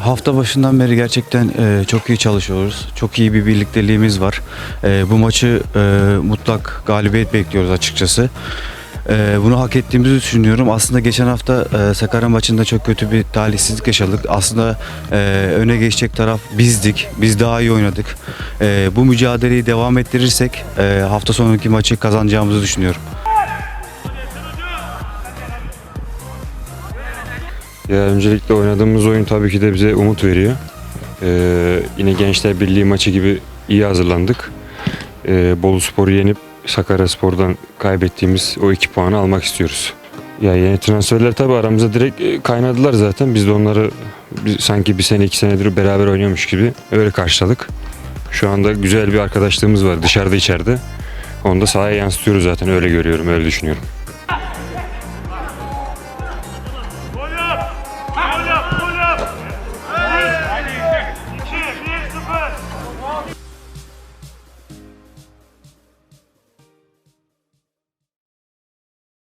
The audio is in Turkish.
Hafta başından beri gerçekten e, çok iyi çalışıyoruz. Çok iyi bir birlikteliğimiz var. E, bu maçı e, mutlak galibiyet bekliyoruz açıkçası. E, bunu hak ettiğimizi düşünüyorum. Aslında geçen hafta e, Sakarya maçında çok kötü bir talihsizlik yaşadık. Aslında e, öne geçecek taraf bizdik. Biz daha iyi oynadık. E, bu mücadeleyi devam ettirirsek e, hafta sonundaki maçı kazanacağımızı düşünüyorum. Ya öncelikle oynadığımız oyun tabii ki de bize umut veriyor. Ee, yine Gençler Birliği maçı gibi iyi hazırlandık. Ee, Bolu Spor'u yenip Sakarya Spor'dan kaybettiğimiz o iki puanı almak istiyoruz. Ya yeni transferler tabii aramızda direkt e, kaynadılar zaten. Biz de onları sanki bir sene iki senedir beraber oynuyormuş gibi öyle karşıladık. Şu anda güzel bir arkadaşlığımız var dışarıda içeride. Onu da sahaya yansıtıyoruz zaten öyle görüyorum öyle düşünüyorum.